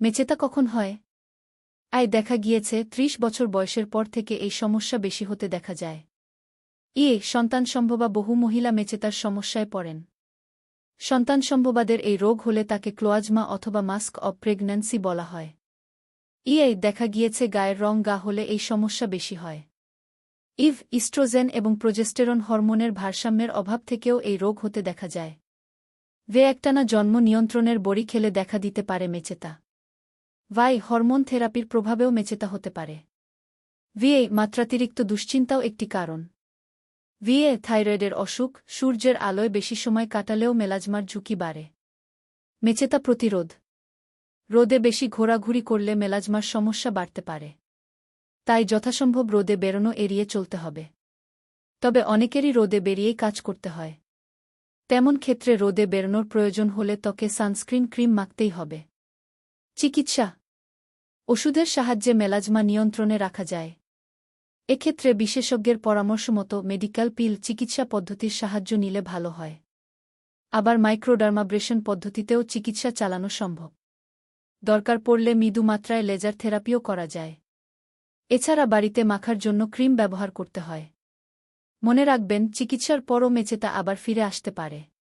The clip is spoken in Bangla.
মেচেতা কখন হয়? আয়, দেখা গিয়েছে ত্রিশ বছর বয়সের পর থেকে এই সমস্যা বেশি হতে দেখা যায়। ইয়ে সন্তান সম্ভবা বহু মহিলা মেচেতার সমস্যায় পড়েন। সন্তান সম্ভবাদের এই রোগ হলে তাকে ক্লোয়াজমা অথবা মাস্ক অব প্রেগন্যান্সি বলা হয়। ইয়ে দেখা গিয়েছে গায়ের রং গা হলে এই সমস্যা বেশি হয়। ইভ, ইস্ট্রোজেন এবং প্রোজেস্টেরন হরমোনের ভারসাম্যের অভাব থেকেও এই রোগ হতে দেখা যায়। ভে একটানা জন্ম নিয়ন্ত্রণের বড়ি খেলে দেখা দিতে পারে মেচেতা। ভাই, হরমোন থেরাপির প্রভাবেও মেচেতা হতে পারে। ভিএ, মাত্রাতিরিক্ত দুশ্চিন্তাও একটি কারণ। ভিএ, থাইরয়েডের অসুখ, সূর্যের আলোয় বেশি সময় কাটালেও মেলাজমার ঝুঁকি বাড়ে। মেচেতা প্রতিরোধ। রোদে বেশি ঘোরাঘুরি করলে মেলাজমার সমস্যা বাড়তে পারে। তাই যথাসম্ভব রোদে বেরোনো এড়িয়ে চলতে হবে। তবে অনেকেরই রোদে বেরিয়েই কাজ করতে হয়। তেমন ক্ষেত্রে রোদে বেরোনোর প্রয়োজন হলে ত্বকে সানস্ক্রিন ক্রিম মাখতেই হবে। চিকিৎসা। ওষুধের সাহায্যে মেলাজমা নিয়ন্ত্রণে রাখা যায়। এক্ষেত্রে বিশেষজ্ঞের পরামর্শ মতো মেডিকেল পিল চিকিৎসা পদ্ধতির সাহায্য নিলে ভালো হয়। আবার মাইক্রোডার্মাব্রেশন পদ্ধতিতেও চিকিৎসা চালানো সম্ভব। দরকার পড়লে মৃদু মাত্রায় লেজার থেরাপিও করা যায়। এছাড়া বাড়িতে মাখার জন্য ক্রিম ব্যবহার করতে হয়। মনে রাখবেন, চিকিৎসার পরও মেচেতা আবার ফিরে আসতে পারে।